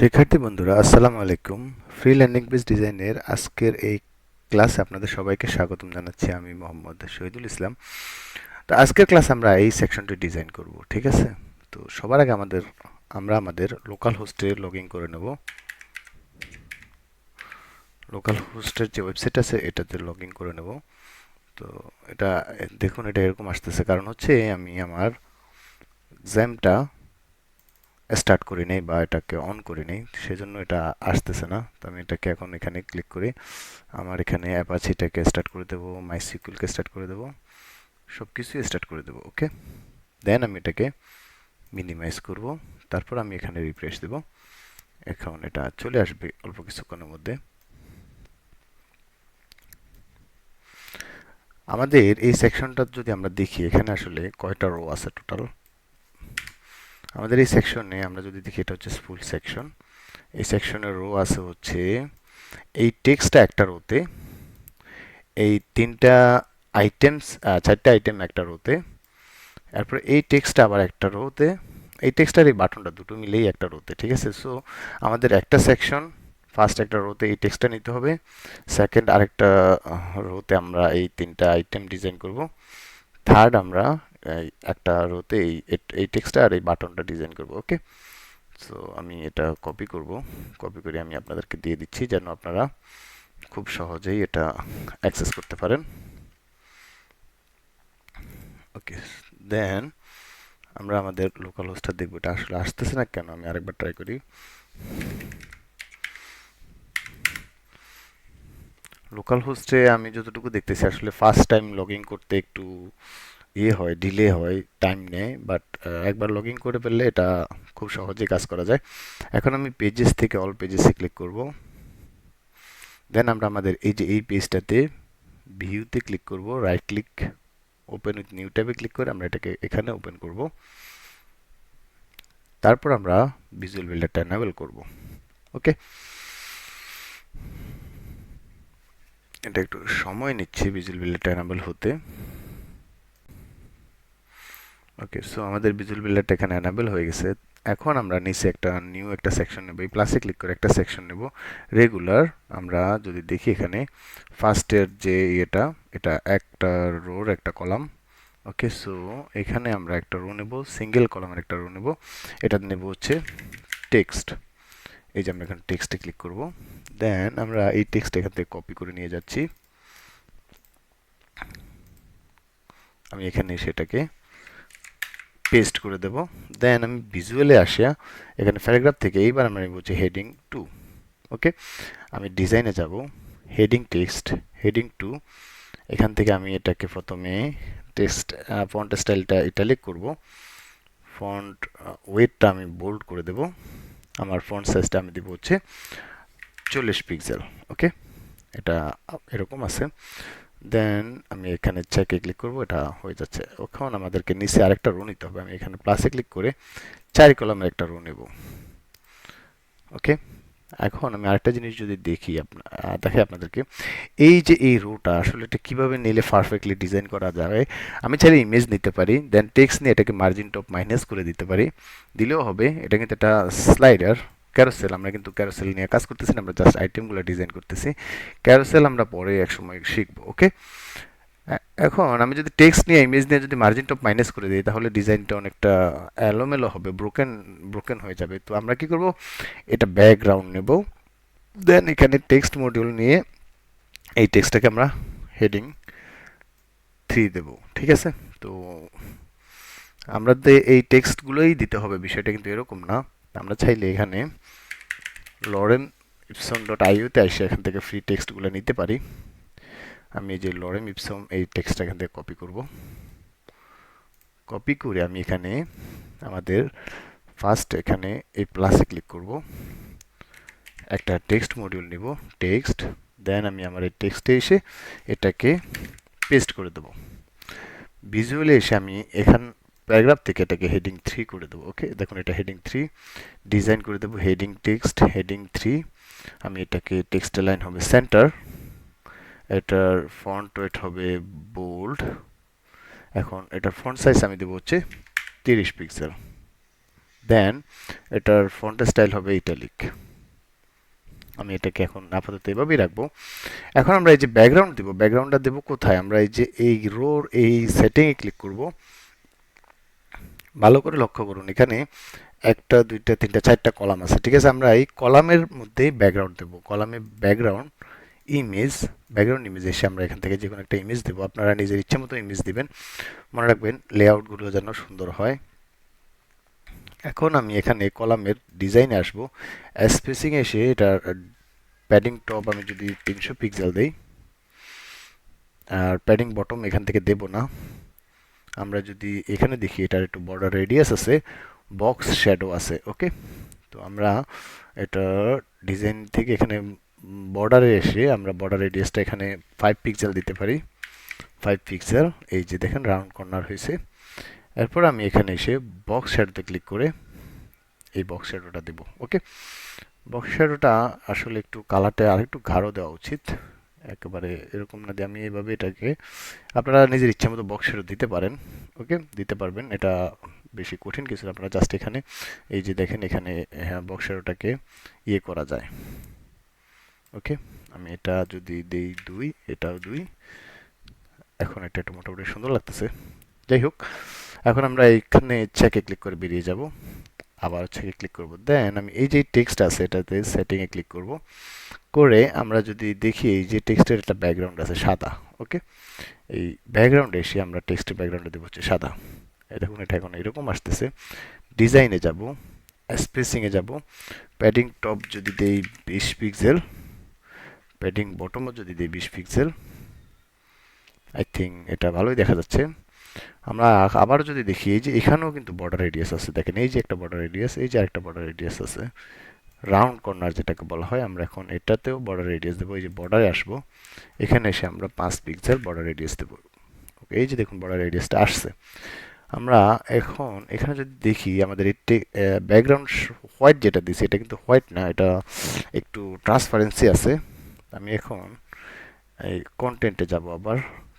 শিক্ষার্থী বন্ধুরা, আসসালামু আলাইকুম। ফ্রি ল্যান্ডিং পেজ ডিজাইনের আজকের এই ক্লাসে আপনাদের সবাইকে স্বাগতম জানাচ্ছি আমি মোহাম্মদ শহীদুল ইসলাম। তো আজকের ক্লাস আমরা এই সেকশনটি ডিজাইন করব, ঠিক আছে? তো সবার আগে আমাদের, আমরা আমাদের লোকাল হোস্টে লগ ইন করে নেব। লোকাল হোস্টের যে ওয়েবসাইট আছে, এটাতে লগ ইন করে নেব। তো এটা, দেখুন এটা এরকম আসতেছে। কারণ হচ্ছে আমি আমার জ্যামটা স্টার্ট করি নেই বা এটাকে অন করি নেই, সেজন্য এটা আসতেছে না। তো আমি এটাকে এখন এখানে ক্লিক করি। আমার এখানে অ্যাপাচিটাকে স্টার্ট করে দেবো মাই সিকুলকে স্টার্ট করে দেবো সব কিছুই স্টার্ট করে দেবো ওকে দেন আমি এটাকে মিনিমাইজ করব, তারপর আমি এখানে রিফ্রেশ দেব। এখন এটা চলে আসবে অল্প কিছুক্ষণের মধ্যে। আমাদের এই সেকশনটা যদি আমরা দেখি, এখানে আসলে কয়টা রো আছে টোটাল আমাদের এই সেকশনে আমরা যদি দেখি, এটা হচ্ছে ফুল সেকশন এই সেকশনের রো আছে হচ্ছে, এই টেক্সটটা একটা রোতে এই তিনটা আইটেমস চারটে আইটেম একটা রোতে তারপরে এই টেক্সটটা আবার একটা রোতে এই টেক্সটার এই বাটনটা দুটো মিলেই একটা রোতে ঠিক আছে? সো আমাদের একটা সেকশন ফার্স্ট একটা রোতে এই টেক্সটটা নিতে হবে সেকেন্ড আরেকটা রোতে আমরা এই তিনটা আইটেম ডিজাইন করব থার্ড আমরা একটা রোতে এই এই টেক্সটটা আর এই বাটনটা ডিজাইন করব ওকে সো আমি এটা কপি করব। কপি করে আমি আপনাদেরকে দিয়ে দিচ্ছি যেন আপনারা খুব সহজেই এটা অ্যাক্সেস করতে পারেন। ওকে দেন আমরা আমাদের লোকাল হোস্টটা দেখব। এটা আসলে আসতেছে না কেন? আমি আরেকবার ট্রাই করি। লোকাল হোস্টে আমি যতটুকু দেখতেছি, আসলে ফার্স্ট টাইম লগ করতে একটু ইয়ে হয় ডিলে হয় টাইম নেয় বাট একবার লগ ইন করে ফেললে এটা খুব সহজে কাজ করা যায়। এখন আমি পেজেস থেকে অল পেজেসে ক্লিক করব। দেন আমরা আমাদের এই যে, এই পেজটাতে ভিউতে ক্লিক করব right click open with new ট্যাবে ক্লিক করে আমরা এটাকে এখানে ওপেন করব। তারপর আমরা ভিজুয়াল বিল্ডারটা এনাবেল করব। ওকে এটা একটু সময় নিচ্ছে ভিজুয়াল বিল্ডারটা এনাবেল হতে। ওকে সো আমাদের ভিজুয়াল বিল্ডারটা এখানে অ্যানাবেল হয়ে গেছে। এখন আমরা নিচে একটা নিউ একটা সেকশন নেব। এই প্লাসে ক্লিক করে একটা সেকশন নেব। রেগুলার আমরা যদি দেখি এখানে ফার্স্টের যে ইয়েটা, এটা একটা রোর একটা কলাম ওকে সো এখানে আমরা একটা রো নেব সিঙ্গেল কলামের একটা রো নেব। এটা নেব হচ্ছে টেক্সট এই যে আমরা এখানে টেক্সটে ক্লিক করব। দেন আমরা এই টেক্সট এখান থেকে কপি করে নিয়ে যাচ্ছি। আমি এখানে সেটাকে পেস্ট করে দেব। দেন আমি ভিজুয়ালে আসিয়া এখানে প্যারাগ্রাফ থেকে এইবার আমরা বলছি হেডিং টু ওকে আমি ডিজাইনে যাব হেডিং টেক্সট হেডিং টু এখান থেকে আমি এটাকে প্রথমে টেক্সট ফন্ট স্টাইলটা ইটালিক করব। ফন্ট ওয়েটটা আমি বোল্ড করে দেব। আমার ফন্ট সাইজটা আমি দেবো হচ্ছে চল্লিশ পিক্সেল ওকে এটা এরকম আছে। দেন আমি এখানে চেকে ক্লিক করব, এটা হয়ে যাচ্ছে। এখন আমাদেরকে নিচে আরেকটা রো নিতে হবে। আমি এখানে প্লাসে ক্লিক করে চারি কলমের একটা রো নেব। ওকে এখন আমি আরেকটা জিনিস যদি দেখি আপনার দেখে আপনাদেরকে। এই যে এই রোটা আসলে এটা কীভাবে নিলে পারফেক্টলি ডিজাইন করা যাবে আমি চাইলে ইমেজ নিতে পারি দেন টেক্সট নিয়ে এটাকে মার্জিন টপ মাইনাস করে দিতে পারি। দিলেও হবে, এটা কিন্তু একটা স্লাইডার ক্যারোসেল আমরা কিন্তু ক্যারোসেল নিয়ে কাজ করতেছি না, আমরা জাস্ট আইটেমগুলো ডিজাইন করতেছি। ক্যারোসেল আমরা পরে এক সময় শিখব ওকে এখন আমি যদি টেক্সট নিয়ে ইমেজ নিয়ে যদি মার্জিন টপ মাইনাস করে দিই, তাহলে ডিজাইনটা অনেকটা এলোমেলো হবে ব্রোকেন ব্রোকেন হয়ে যাবে। তো আমরা কি করব? এটা ব্যাকগ্রাউন্ড নেব দেন এখানে টেক্সট মডিউল নিয়ে এই টেক্সটটাকে আমরা হেডিং থ্রি দেব, ঠিক আছে? তো আমরা এই টেক্সটগুলোই দিতে হবে, বিষয়টা কিন্তু এরকম না। আমরা চাইলে এখানে লরেন ইপসন ডট আইওতে এসে এখান থেকে ফ্রি টেক্সটগুলো নিতে পারি। আমি এই যে লরেন ইপসম এই টেক্সটটা এখান থেকে কপি করব। কপি করে আমি এখানে আমাদের ফার্স্ট এখানে এই প্লাসে ক্লিক করব। একটা টেক্সট মডিউল নিব টেক্সট দেন আমি আমার এই টেক্সটে এসে এটাকে পেস্ট করে দেব। ভিজুয়ালি এসে আমি এখান প্যারাগ্রাফ থেকে এটাকে হেডিং থ্রি করে দেবো ওকে দেখুন, এটা হেডিং থ্রি ডিজাইন করে দেবো হেডিং টেক্সট হেডিং থ্রি আমি এটাকে টেক্সট লাইন হবে সেন্টার এটার ফন্ট ওয়েট হবে বোল্ড এখন এটার ফন্ট সাইজ আমি দেবো হচ্ছে তিরিশ পিক্সেল দেন এটার ফন্ট স্টাইল হবে ইটালিক আমি এটাকে এখন আপাতত এভাবেই রাখব। এখন আমরা এই যে ব্যাকগ্রাউন্ড দেবো ব্যাকগ্রাউন্ডটা দেবো কোথায়? আমরা এই যে এই রোর এই সেটিংয়ে ক্লিক করব। ভালো করে লক্ষ্য করুন। এখানে একটা, দুইটা, তিনটা, চারটা কলাম আছে, ঠিক আছে? আমরা এই কলামের মধ্যেই ব্যাকগ্রাউন্ড দেবো। কলামে ব্যাকগ্রাউন্ড ইমেজ ব্যাকগ্রাউন্ড ইমেজ এসে আমরা এখান থেকে যে কোনো একটা ইমেজ দেবো। আপনারা নিজের ইচ্ছে মতো ইমেজ দিবেন। মনে রাখবেন লেআউটগুলো যেন সুন্দর হয়। এখন আমি এখানে কলামের ডিজাইনে আসব। স্পেসিং এসে এটার প্যাডিং টপ আমি যদি তিনশো পিক্সেল দেই, আর প্যাডিং বটম এখান থেকে দেব না। আমরা যদি এখানে দেখি, এটার একটু বর্ডার রেডিয়াস আছে বক্স শ্যাডো আছে ওকে তো আমরা এটা ডিজাইন থেকে এখানে বর্ডারে এসে আমরা বর্ডার রেডিয়াসটা এখানে ফাইভ পিক্সেল দিতে পারি। ফাইভ পিক্সেল এই যে দেখেন রাউন্ড কর্নার হয়েছে। এরপর আমি এখানে এসে বক্স শ্যাডোতে ক্লিক করে এই বক্স শ্যাডোটা দেবো ওকে বক্স শ্যাডোটা আসলে একটু কালারটা আর একটু গাঢ় দেওয়া উচিত। একেবারে এরকম না দিয়ে আমি এইভাবে এটাকে, আপনারা নিজের ইচ্ছা মতো বক্স শ্যাডো দিতে পারেন ওকে দিতে পারবেন, এটা বেশি কঠিন কিছু আপনারা জাস্ট এখানে, এই যে দেখেন এখানে হ্যাঁ বক্স শ্যাডোটাকে ইয়ে করা যায় ওকে আমি এটা যদি দেই দুই, এটাও দুই, এখন এটা একটু মোটামুটি সুন্দর লাগতেছে, যাই হোক, এখন আমরা এইখানে চেকে ক্লিক করে বেরিয়ে যাব। আবার চেকে ক্লিক করব। দেন আমি এই যে টেক্সট আছে এটাতে সেটিংয়ে ক্লিক করব। করে আমরা যদি দেখি এই যে টেক্সটের একটা ব্যাকগ্রাউন্ড আছে সাদা ওকে এই ব্যাকগ্রাউন্ডে এসে আমরা টেক্সটের ব্যাকগ্রাউন্ডে দেবো হচ্ছে সাদা। দেখুন, এটা এখন এরকম আসতেছে। ডিজাইনে যাব স্পেসিংয়ে যাব। প্যাডিং টপ যদি দেই বিশ পিক্সেল প্যাডিং বটমও যদি দিই বিশ পিক্সেল আই থিঙ্ক এটা ভালোই দেখা যাচ্ছে। আমরা আবার যদি দেখি, এই যে এখানেও কিন্তু বর্ডার রেডিয়াস আছে। দেখেন, এই যে একটা বর্ডার রেডিয়াস এই যে একটা বর্ডার রেডিয়াস আছে। রাউন্ড কর্নার যেটাকে বলা হয়, আমরা এখন এটাতেও বর্ডার রেডিয়াস দেবো, এই যে বর্ডারে আসব। এখানে এসে আমরা পাঁচ পিক্সেল বর্ডার রেডিয়াস দেবো। ওকে এই যে দেখুন বর্ডার রেডিয়াসটা আসছে। আমরা এখন এখানে যদি দেখি, আমাদের এই ব্যাকগ্রাউন্ড হোয়াইট যেটা দিছি, এটা কিন্তু হোয়াইট না, এটা একটু ট্রান্সপারেন্সি আছে। আমি এখন এই কন্টেন্টে যাব আবার।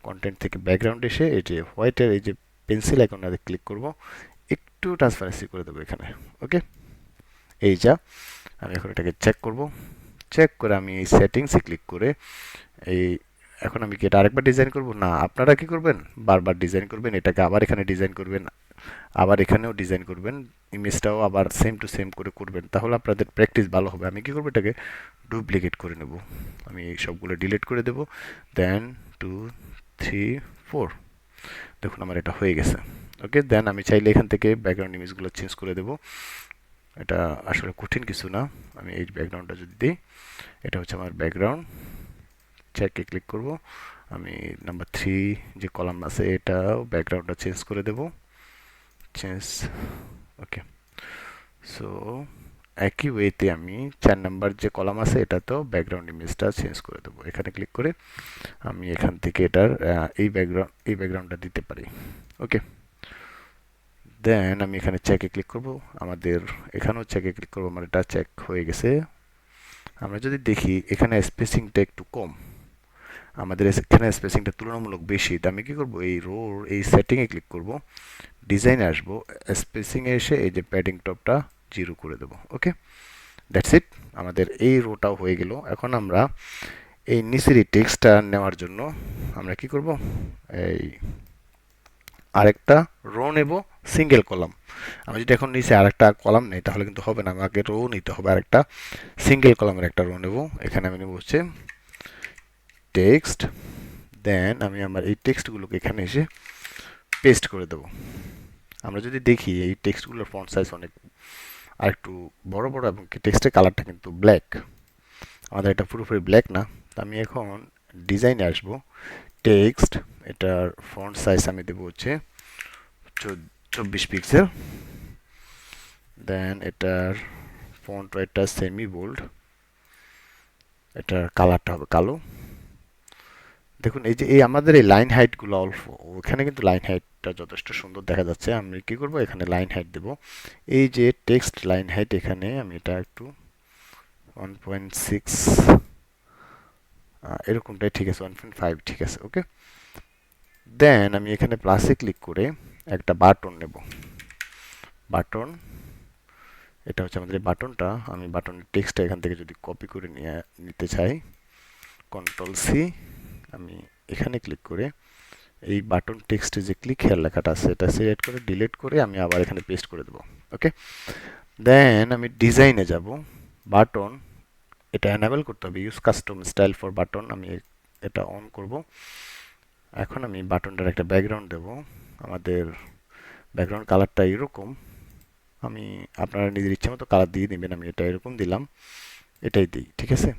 কন্টেন্ট থেকে ব্যাকগ্রাউন্ড এসে এই যে হোয়াইটের এই যে পেন্সিল আইকনে ক্লিক করব, একটু ট্রান্সপারেন্সি করে দেবো এখানে ওকে এই যা, আমি এখন এটাকে চেক করব চেক করে আমি এই সেটিংসে ক্লিক করে এই, এখন আমি কি এটা আরেকবার ডিজাইন করব? না, আপনারা কি করবেন? বারবার ডিজাইন করবেন, এটাকে আবার এখানে ডিজাইন করবেন, আবার এখানেও ডিজাইন করবেন ইমেজটাও আবার সেম টু সেম করে করবেন, তাহলে আপনাদের প্র্যাকটিস ভালো হবে। আমি কি করব? এটাকে ডুপ্লিকেট করে নেব। আমি এই সবগুলো ডিলিট করে দেব। দেন টু থ্রি ফোর দেখুন, আমার এটা হয়ে গেছে। ওকে দেন আমি চাইলে এখান থেকে ব্যাকগ্রাউন্ড ইমেজগুলো চেঞ্জ করে দেব। এটা আসলে কঠিন কিছু না। আমি এই ব্যাকগ্রাউন্ডটা যদি দিই, এটা হচ্ছে আমার ব্যাকগ্রাউন্ড চেকে ক্লিক করব। আমি নাম্বার থ্রি যে কলাম আছে, এটাও ব্যাকগ্রাউন্ডটা চেঞ্জ করে দেব। চেঞ্জ ওকে সো একই ওয়েতে আমি চার নাম্বার যে কলাম আছে এটাতেও ব্যাকগ্রাউন্ড ইমেজটা চেঞ্জ করে দেবো। এখানে ক্লিক করে আমি এখান থেকে এটার এই ব্যাকগ্রাউন্ড এই ব্যাকগ্রাউন্ডটা দিতে পারি। ওকে দেন আমি এখানে চেকে ক্লিক করব। আমাদের এখানেও চেকে ক্লিক করব আমার এটা চেক হয়ে গেছে। আমরা যদি দেখি, এখানে স্পেসিংটা একটু কম। আমাদের এখানে স্পেসিংটা তুলনামূলক বেশি। তো আমি কী করব? এই রোর এই সেটিংয়ে ক্লিক করব। ডিজাইনে আসব। স্পেসিংয়ে এসে এই যে প্যাডিং টপটা জিরো করে দেবো ওকে দ্যাটস ইট আমাদের এই রোটাও হয়ে গেল। এখন আমরা এই নিচের এই টেক্সটটা নেওয়ার জন্য আমরা কি করব? এই আরেকটা রো নেব সিঙ্গেল কলাম আমি যদি এখন নিচে আরেকটা কলাম নেই, তাহলে কিন্তু হবে না। আমাকে রো নিতে হবে আরেকটা। সিঙ্গেল কলামের একটা রো নেব। এখানে আমি নেব হচ্ছে টেক্সট দেন আমি আমার এই টেক্সটগুলোকে এখানে এসে পেস্ট করে দেব। আমরা যদি দেখি এই টেক্সটগুলোর ফন্ট সাইজ অনেক আর একটু বড় বড় এবং টেক্সটের কালারটা কিন্তু ব্ল্যাক আমাদের এটা পুরোপুরি ব্ল্যাক না। তো আমি এখন ডিজাইনে আসব। টেক্সট এটার ফন্ট সাইজ আমি দেবো হচ্ছে চব্বিশ পিক্সেল দেন এটার ফন্ট ওয়েটটা সেমি বোল্ড এটার কালারটা হবে কালো। দেখুন, এই যে, এই আমাদের এই লাইন হাইটগুলো অল্প, ওখানে কিন্তু লাইন হাইটটা যথেষ্ট সুন্দর দেখা যাচ্ছে। আমি কি করব? এখানে লাইন হাইট দেব। এই যে টেক্সট লাইন হাইট এখানে আমি এটা একটু ওয়ান পয়েন্ট সিক্স এরকমটাই ঠিক আছে ওয়ান পয়েন্ট ফাইভ ঠিক আছে ওকে দেন আমি এখানে প্লাসে ক্লিক করে একটা বাটন নেব। বাটন এটা হচ্ছে আমাদের বাটনটা আমি বাটনের টেক্সটটা এখান থেকে যদি কপি করে নিয়ে, নিতে চাই কন্ট্রোল সি আমি এখানে ক্লিক করে এই বাটন টেক্সটে যে ক্লিক হেয়ার লেখাটা আছে, এটা সিলেক্ট করে ডিলিট করে আমি আবার এখানে পেস্ট করে দেবো ওকে দেন আমি ডিজাইনে যাব বাটন এটা অ্যানাবেল করতে হবে use custom style for button আমি এটা অন করব। এখন আমি বাটনটার একটা ব্যাকগ্রাউন্ড দেব, আমাদের ব্যাকগ্রাউন্ড কালারটা এরকম, আমি আপনারা নিজের ইচ্ছে মতো কালার দিয়ে দিবেন, আমি এটা এরকম দিলাম, এটাই দিই, ঠিক আছে?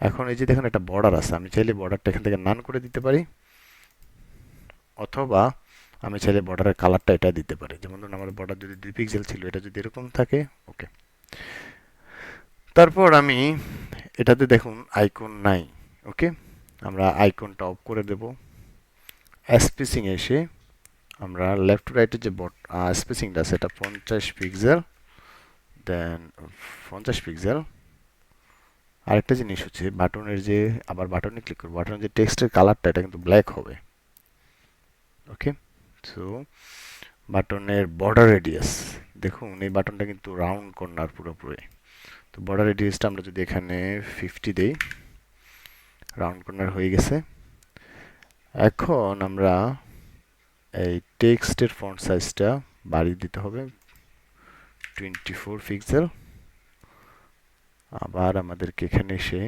এখন এই যে দেখেন একটা বর্ডার আছে, আমি চাইলে বর্ডারটা এখান থেকে নান করে দিতে পারি। অথবা আমি চাইলে বর্ডারের কালারটা এটা দিতে পারি। যেমন ধরুন আমাদের বর্ডার যদি দুই পিক্সেল ছিল, এটা যদি এরকম থাকে ওকে তারপর আমি এটাতে দেখুন আইকন নাই ওকে আমরা আইকনটা অফ করে দেব। স্পেসিং এসে আমরা লেফট রাইটের যে বট স্পেসিংটা এটা পঞ্চাশ পিক্সেল দেন পঞ্চাশ পিক্সেল আরেকটা জিনিস হচ্ছে বাটনের যে, আবার বাটনে ক্লিক করব। বাটনের যে টেক্সটের কালারটা এটা কিন্তু ব্ল্যাক হবে। ওকে সো বাটনের বর্ডার রেডিয়াস দেখুন এই বাটনটা কিন্তু রাউন্ড কর্নার পুরোপুরি। তো বর্ডার রেডিয়াসটা আমরা যদি এখানে ফিফটি দেই রাউন্ড কর্নার হয়ে গেছে। এখন আমরা এই টেক্সটের ফন্ট সাইজটা বাড়িয়ে দিতে হবে। টোয়েন্টি ফোর পিক্সেল আবার আমাদেরকে এখানে এসে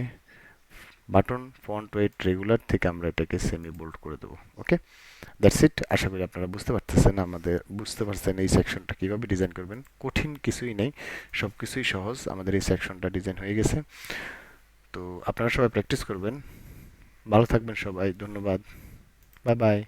বাটন ফ্রন্ট ওয়েট রেগুলার থেকে আমরা এটাকে সেমি বোল্ড করে দেবো ওকে দ্যাটস ইট আশা করি আপনারা বুঝতে পারতেছেন আমাদের, বুঝতে পারছেন এই সেকশনটা কীভাবে ডিজাইন করবেন। কঠিন কিছুই নেই সব কিছুই সহজ। আমাদের এই সেকশনটা ডিজাইন হয়ে গেছে। তো আপনারা সবাই প্র্যাকটিস করবেন। ভালো থাকবেন সবাই। ধন্যবাদ। Bye bye